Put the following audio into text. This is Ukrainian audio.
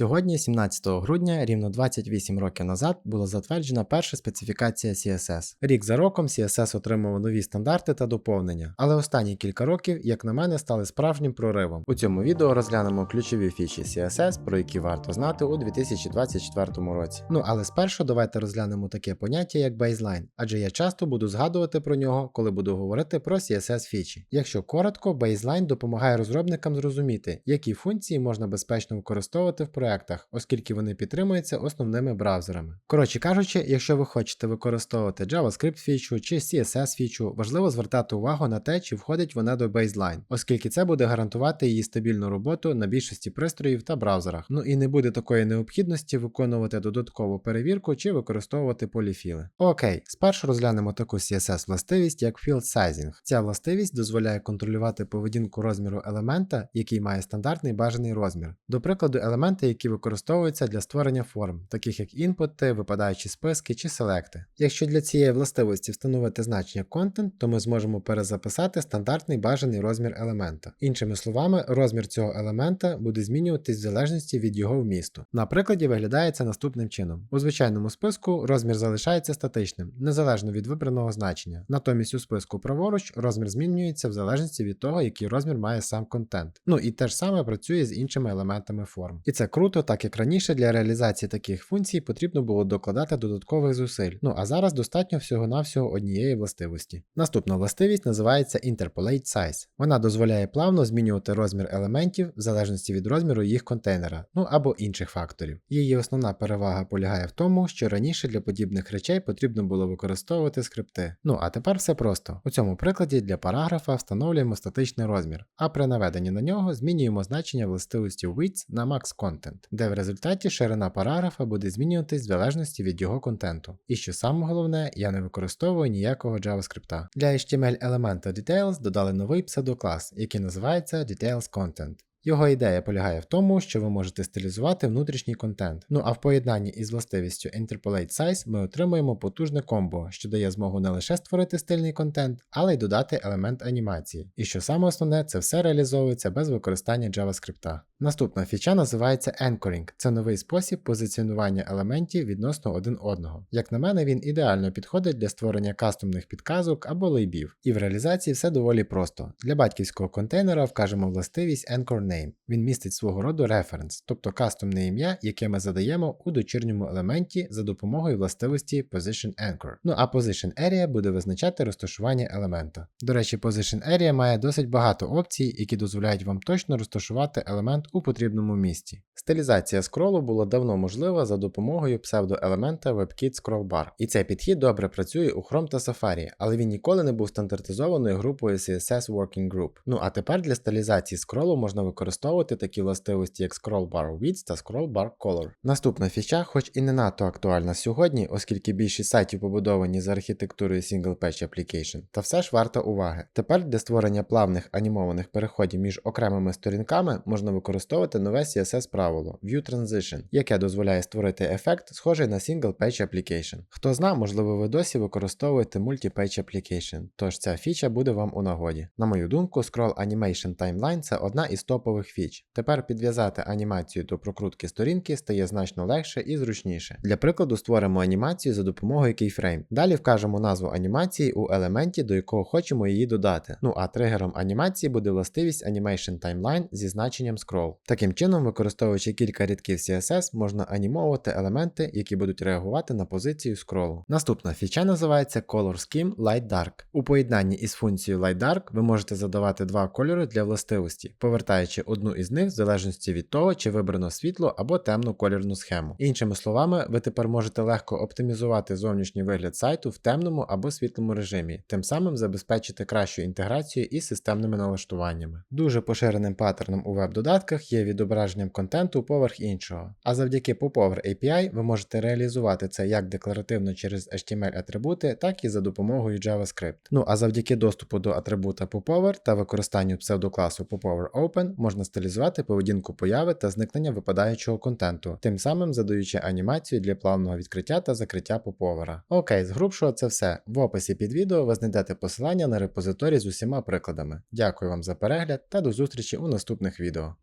Сьогодні, 17 грудня, рівно 28 років назад, була затверджена перша специфікація CSS. Рік за роком CSS отримував нові стандарти та доповнення, але останні кілька років, як на мене, стали справжнім проривом. У цьому відео розглянемо ключові фічі CSS, про які варто знати у 2024 році. Ну але спершу давайте розглянемо таке поняття як baseline, адже я часто буду згадувати про нього, коли буду говорити про CSS фічі. Якщо коротко, baseline допомагає розробникам зрозуміти, які функції можна безпечно використовувати в проектах, оскільки вони підтримуються основними браузерами. Коротше кажучи, якщо ви хочете використовувати JavaScript фічу чи CSS фічу, важливо звертати увагу на те, чи входить вона до baseline, оскільки це буде гарантувати її стабільну роботу на більшості пристроїв та браузерах. Ну і не буде такої необхідності виконувати додаткову перевірку чи використовувати поліфіли. Окей, спершу розглянемо таку CSS властивість, як Field Sizing. Ця властивість дозволяє контролювати поведінку розміру елемента, який має стандартний бажаний розмір. До прикладу, елементи, які використовуються для створення форм, таких як інпути, випадаючі списки чи селекти. Якщо для цієї властивості встановити значення content, то ми зможемо перезаписати стандартний бажаний розмір елемента. Іншими словами, розмір цього елемента буде змінюватись в залежності від його вмісту. На прикладі виглядає це наступним чином: у звичайному списку розмір залишається статичним, незалежно від вибраного значення. Натомість у списку праворуч розмір змінюється в залежності від того, який розмір має сам контент. Ну і те ж саме працює з іншими елементами форм. І це круто, так як раніше для реалізації таких функцій потрібно було докладати додаткових зусиль. Ну а зараз достатньо всього-навсього однієї властивості. Наступна властивість називається Interpolate Size. Вона дозволяє плавно змінювати розмір елементів в залежності від розміру їх контейнера, ну або інших факторів. Її основна перевага полягає в тому, що раніше для подібних речей потрібно було використовувати скрипти. Ну а тепер все просто. У цьому прикладі для параграфа встановлюємо статичний розмір, а при наведенні на нього змінюємо значення властивості width на max content, де в результаті ширина параграфа буде змінюватись в залежності від його контенту. І що саме головне, я не використовую ніякого JavaScript. Для HTML елемента Details додали новий псевдоклас, який називається Details Content. Його ідея полягає в тому, що ви можете стилізувати внутрішній контент. Ну а в поєднанні із властивістю Interpolate Size ми отримуємо потужне комбо, що дає змогу не лише створити стильний контент, але й додати елемент анімації. І що саме основне, це все реалізовується без використання JavaScript. Наступна фіча називається Anchoring. Це новий спосіб позиціонування елементів відносно один одного. Як на мене, він ідеально підходить для створення кастомних підказок або лейбів. І в реалізації все доволі просто. Для батьківського контейнера вкажемо властивість Anchor Name. Він містить свого роду референс, тобто кастомне ім'я, яке ми задаємо у дочірньому елементі за допомогою властивості Position Anchor. Ну а Position Area буде визначати розташування елемента. До речі, Position Area має досить багато опцій, які дозволяють вам точно розташувати елемент у потрібному місці. Стилізація скролу була давно можлива за допомогою псевдоелемента WebKit Scrollbar. І цей підхід добре працює у Chrome та Safari, але він ніколи не був стандартизованою групою CSS Working Group. Ну а тепер для стилізації скролу можна використовувати такі властивості, як Scrollbar Width та Scrollbar Color. Наступна фіча, хоч і не надто актуальна сьогодні, оскільки більшість сайтів побудовані за архітектурою Single Page Application, та все ж варта уваги. Тепер для створення плавних анімованих переходів між окремими сторінками можна використовувати нове CSS правило View Transition, яке дозволяє створити ефект, схожий на Single Page Application. Хто зна, можливо, ви досі використовуєте Multi-Page Application, тож ця фіча буде вам у нагоді. На мою думку, Scroll Animation Timeline це одна із топових фіч. Тепер підв'язати анімацію до прокрутки сторінки стає значно легше і зручніше. Для прикладу, створимо анімацію за допомогою Keyframe. Далі вкажемо назву анімації у елементі, до якого хочемо її додати. Ну а тригером анімації буде властивість Animation Timeline зі значенням Scroll. Таким чином, використовуючи кілька рядків CSS, можна анімовувати елементи, які будуть реагувати на позицію скролу. Наступна фіча називається Color Scheme Light Dark. У поєднанні із функцією Light Dark ви можете задавати два кольори для властивості, повертаючи одну із них в залежності від того, чи вибрано світло або темну колірну схему. Іншими словами, ви тепер можете легко оптимізувати зовнішній вигляд сайту в темному або світлому режимі, тим самим забезпечити кращу інтеграцію із системними налаштуваннями. Дуже поширеним паттерном у веб-додатках є відображенням контенту поверх іншого. А завдяки Popover API ви можете реалізувати це як декларативно через HTML-атрибути, так і за допомогою JavaScript. Ну а завдяки доступу до атрибута Popover та використанню псевдокласу Popover Open можна стилізувати поведінку появи та зникнення випадаючого контенту, тим самим задаючи анімацію для плавного відкриття та закриття Popover. Окей, з грубшого це все. В описі під відео ви знайдете посилання на репозиторій з усіма прикладами. Дякую вам за перегляд та до зустрічі у наступних відео.